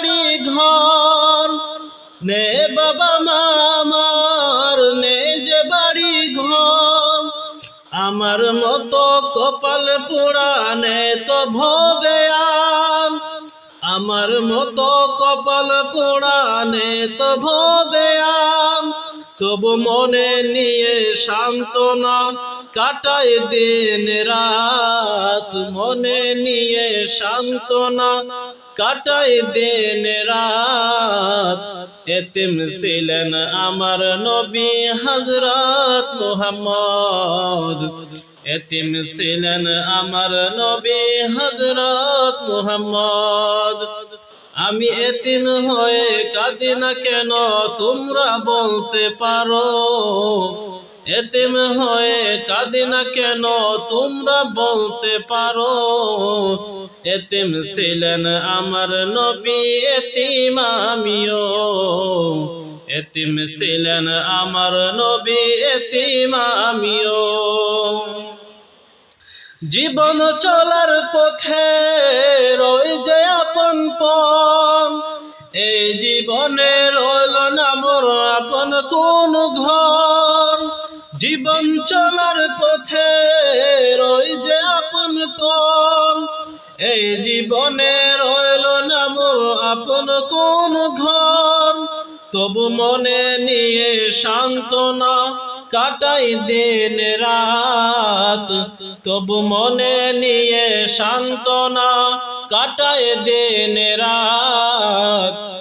বাড়ি ঘর। নে বাবা মামার নে যে বাড়ি ঘর। আমার মতো কপাল পুরানে তো ভবে আর। আমার মতো কপাল পুরানে তো ভবে আর। তবু মনে নিয়ে সান্ত্বনা কাটাই দিন রাত। মনে নিয়ে সান্ত্বনা কাটাই দিন রাত। এতিম ছিলেন আমার নবী হজরত মুহাম্মদ। এতিম ছিলেন আমার নবী হজরত মুহাম্মদ। আমি এতিম হয়ে কাঁদি না কেন? তোমরা বলতে পারো এতিম হয়ে কাঁদি না কেন তোমরা বলতে পারো? এতিম ছিলেন আমার নবী, এতিম আমিও। এতিম ছিলেন আমার নবী, এতিম আমিও। জীবন চলার পথে রই যে আপন পন এই জীবনে রইল না মোর আপন কোন ঘর। জীবন চলার পথে রই যে আপন পন এই জীবনে রইল না মোর আপন কোন ঘর। তবু মনে নিয়ে সান্ত্বনা কাটাই দিন রাত। তবু মনে নিয়ে সান্ত্বনা কাটাই দিন রাত।